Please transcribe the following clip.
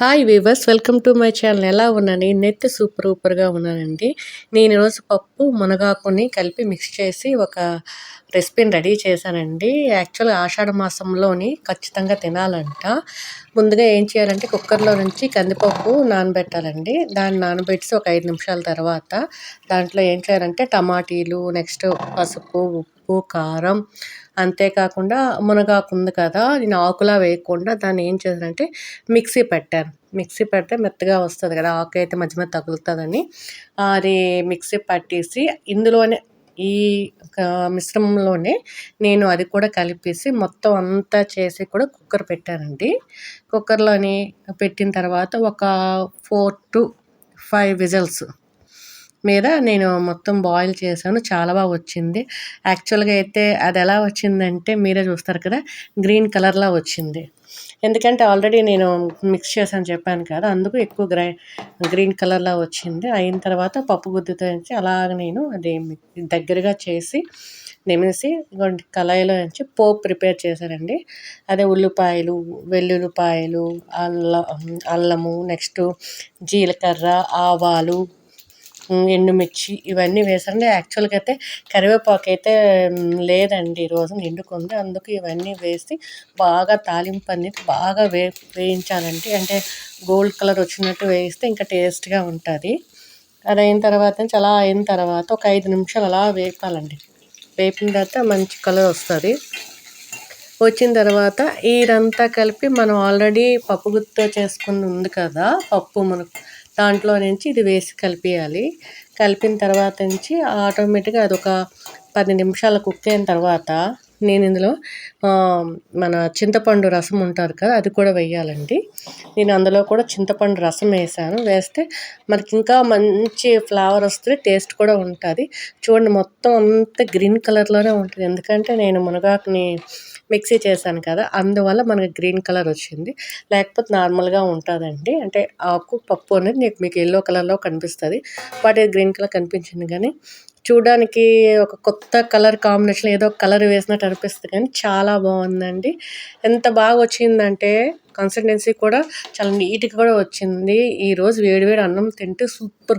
Hi viewers welcome to my channel ఎలా ఉన్నాను? నేనైతే సూపర్ సూపర్గా ఉన్నానండి. నేను ఈరోజు పప్పు మునగాకుని కలిపి మిక్స్ చేసి ఒక రెసిపీని రెడీ చేశానండి. యాక్చువల్గా ఆషాఢ మాసంలోని ఖచ్చితంగా తినాలంట. ముందుగా ఏం చేయాలంటే కుక్కర్లో నుంచి కందిపప్పు నానబెట్టాలండి. దాన్ని నానబెట్టి ఒక ఐదు నిమిషాల తర్వాత దాంట్లో ఏం చేయాలంటే టమాటీలు నెక్స్ట్ పసుపు ఉప్పు ఉప్పు కారం అంతేకాకుండా మునగాకు ఉంది కదా నేను ఆకులా వేయకుండా దాన్ని ఏం చేశానంటే మిక్సీ పెట్టాను. మిక్సీ పెడితే మెత్తగా వస్తుంది కదా ఆకు అయితే మధ్య మధ్య తగులుతుందని. అది మిక్సీ పట్టేసి ఇందులోనే ఈ మిశ్రమంలోనే నేను అది కూడా కలిపేసి మొత్తం అంతా చేసి కూడా కుక్కర్ పెట్టానండి. కుక్కర్లోని పెట్టిన తర్వాత ఒక ఫోర్ టు ఫైవ్ విజల్స్ మీద నేను మొత్తం బాయిల్ చేశాను. చాలా బాగా వచ్చింది. యాక్చువల్గా అయితే అది ఎలా వచ్చిందంటే మీరే చూస్తారు కదా గ్రీన్ కలర్లా వచ్చింది. ఎందుకంటే ఆల్రెడీ నేను మిక్స్ చేశాను చెప్పాను కదా అందుకు ఎక్కువ గ్రై గ్రీన్ కలర్లా వచ్చింది. అయిన తర్వాత పప్పు గుద్దుతో నుంచి అలాగ నేను అది దగ్గరగా చేసి నిమిసి కళాయిలో నుంచి పోపు ప్రిపేర్ చేశారండి అదే ఉల్లిపాయలు వెల్లుల్లిపాయలు అల్లం అల్లము నెక్స్ట్ జీలకర్ర ఆవాలు ఎండుమిర్చి ఇవన్నీ వేసండి యాక్చువల్గా అయితే కరివేపాకు అయితే లేదండి ఈరోజు నిండుకుంది. అందుకు ఇవన్నీ వేసి బాగా తాలింపు అనేది బాగా వే వేయించాలండి. అంటే గోల్డ్ కలర్ వచ్చినట్టు వేయిస్తే ఇంకా టేస్ట్గా ఉంటుంది. అది అయిన తర్వాత అలా అయిన తర్వాత ఒక ఐదు నిమిషాలు అలా వేపాలండి. వేపిన తర్వాత మంచి కలర్ వస్తుంది. వచ్చిన తర్వాత ఇదంతా కలిపి మనం ఆల్రెడీ పప్పు గుత్తో చేసుకుని ఉంది కదా పప్పు మనకు దాంట్లో నుంచి ఇది వేసి కలిపేయాలి. కలిపిన తర్వాత నుంచి ఆటోమేటిక్గా అదొక పది నిమిషాలు కుక్ అయిన తర్వాత నేను ఇందులో మన చింతపండు రసం ఉంటారు కదా అది కూడా వేయాలండి. నేను అందులో కూడా చింతపండు రసం వేసాను. వేస్తే మనకి ఇంకా మంచి ఫ్లేవర్ వస్తుంది టేస్ట్ కూడా ఉంటుంది. చూడండి మొత్తం అంతా గ్రీన్ కలర్లోనే ఉంటుంది. ఎందుకంటే నేను మునగాకుని మిక్సీ చేశాను కదా అందువల్ల మనకి గ్రీన్ కలర్ వచ్చింది. లేకపోతే నార్మల్గా ఉంటుందండి. అంటే ఆకు పప్పు అనేది నీకు మీకు ఎల్లో కలర్లో కనిపిస్తుంది. బట్ ఇది గ్రీన్ కలర్ కనిపించింది కానీ చూడడానికి ఒక కొత్త కలర్ కాంబినేషన్ ఏదో కలర్ వేసినట్టు అనిపిస్తుంది కానీ చాలా బాగుందండి. ఎంత బాగా వచ్చిందంటే కన్సిస్టెన్సీ కూడా చాలా నీట్గా కూడా వచ్చింది. ఈరోజు వేడివేడి అన్నం తింటే సూపర్